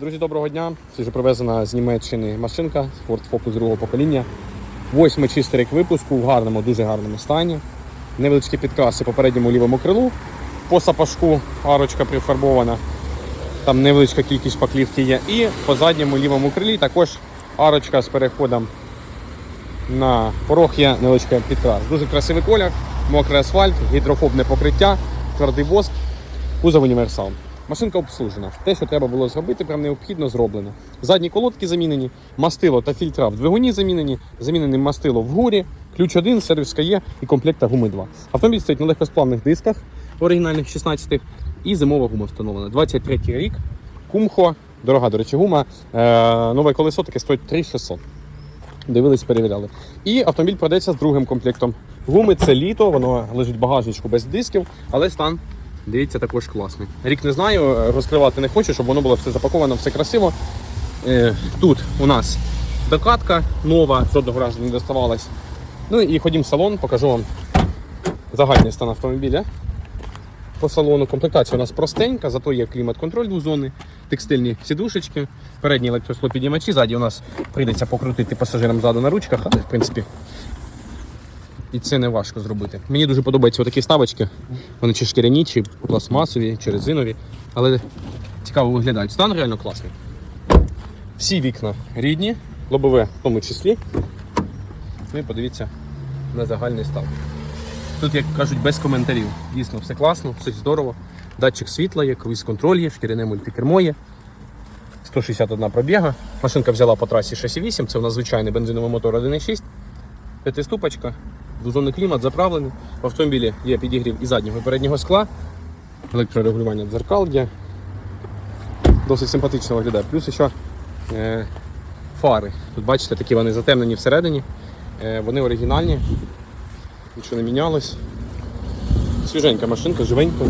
Друзі, доброго дня. Свіжо привезена з Німеччини машинка Ford Focus другого покоління. Восьмий чистий рік випуску в гарному, дуже гарному стані. Невеличкі підкраси по передньому лівому крилу. По сапожку арочка прифарбована. Там невеличка кількість шпаклівки є. І по задньому лівому крилі також арочка з переходом на порог є невеличка підкрас. Дуже красивий колір, мокрий асфальт, гідрофобне покриття, твердий воск, кузов універсал. Машинка обслужена. Те, що треба було зробити, прям необхідно зроблено. Задні колодки замінені, мастило та фільтра в двигуні замінені, замінене мастило в гурі, ключ 1, сервіска є і комплекта гуми 2. Автомобіль стоїть на легкосплавних дисках оригінальних 16-х і зимова гума встановлена. 23 рік, кумхо, дорога, до речі, гума. Е, нове колесо таке стоїть 3600. Дивились, перевіряли. І автомобіль продається з другим комплектом гуми. Це літо, воно лежить в багажничку без дисків, але стан, дивіться, також класний. Рік не знаю, розкривати не хочу, щоб воно було все запаковано, все красиво. Е, Тут у нас докатка нова, жодного разу не доставалась. Ну і ходім в салон, покажу вам загальний стан автомобіля. По салону комплектація у нас простенька, зато є клімат-контроль двозонний, текстильні сідушечки, передні електросклопідіймачі, ззаді у нас прийдеться покрутити пасажирам ззаду на ручках, але в принципі і це не важко зробити. Мені дуже подобаються такі ставочки. Вони чи шкіряні, чи пластмасові, чи резинові, але цікаво виглядають. Стан реально класний. Всі вікна рідні, лобове в тому числі. Ну і подивіться на загальний стан. Тут, як кажуть, без коментарів. Дійсно, все класно, все здорово. Датчик світла є, круїз контроль є, шкіряне мультикермо є. 161 пробіга. Машинка взяла по трасі 6,8, це у нас звичайний бензиновий мотор 1,6. П'ятиступочка, двозонний клімат заправлений. В автомобілі є підігрів і заднього і переднього скла, електрорегулювання дзеркал є. Досить симпатично виглядає. Плюс ще е, фари. Тут бачите, такі вони затемнені всередині. Е, вони оригінальні, нічого не мінялось. Свіженька машинка, живенька.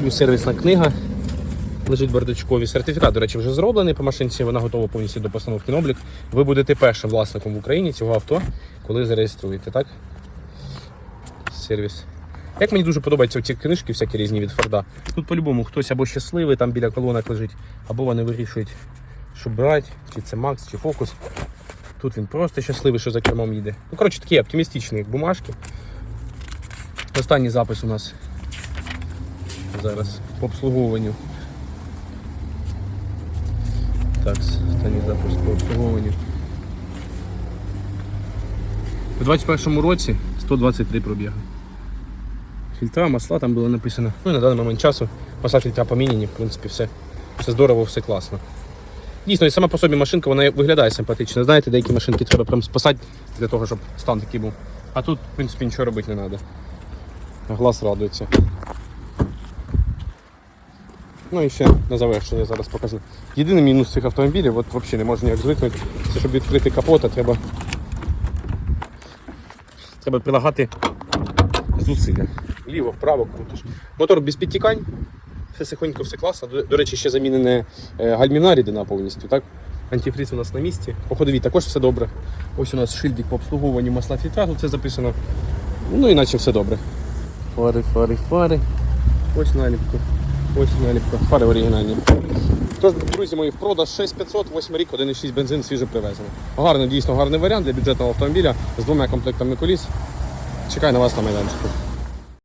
Плюс сервісна книга. Лежить бардачкові. Сертифікат, до речі, вже зроблений по машинці, вона готова повністю до постановки на облік. Ви будете першим власником в Україні цього авто, коли зареєструєте, так? Сервіс. Як мені дуже подобаються ці книжки, всякі різні від Форда. Тут по-любому хтось або щасливий, там біля колонок лежить, або вони вирішують, що брати, чи це Макс, чи Фокус. Тут він просто щасливий, що за кермом їде. Ну, коротше, такі оптимістичні бумажки. Останній запис у нас зараз по обслуговуванню. Так, останній запис по обслуговуванню. У 21 році 123 пробіги. Фільтра, масла там було написано. Ну і на даний момент часу масла фільтра поміняні, в принципі, все, все здорово, все класно. Дійсно, і сама по собі машинка вона виглядає симпатично. Знаєте, деякі машинки треба прям спасати для того, щоб стан такий був. А тут, в принципі, нічого робити не треба. Глаз радується. Ну і ще на завершення зараз покажу. Єдиний мінус цих автомобілів, от взагалі не можна ніяк звикнути, це щоб відкрити капота, треба, треба прилагати зусилля. Вліво, вправо крутиш. Мотор без підтікань, все сихонько, все класно. До, до речі, ще замінене е, гальмівна рідина повністю. так? Антифриз у нас на місці. По ходовій також все добре. Ось у нас шильдик по обслуговуванню масла фільтра, тут це записано. Ну іначе все добре. Фари, фари, фари. Ось наліпка. Ось наліпка. Фари оригінальні. Тож, друзі мої, в продаж 6500, 8 рік, 1,6 бензин свіже привезено. Гарний, дійсно гарний варіант для бюджетного автомобіля з двома комплектами коліс. Чекаю на вас на майданчику.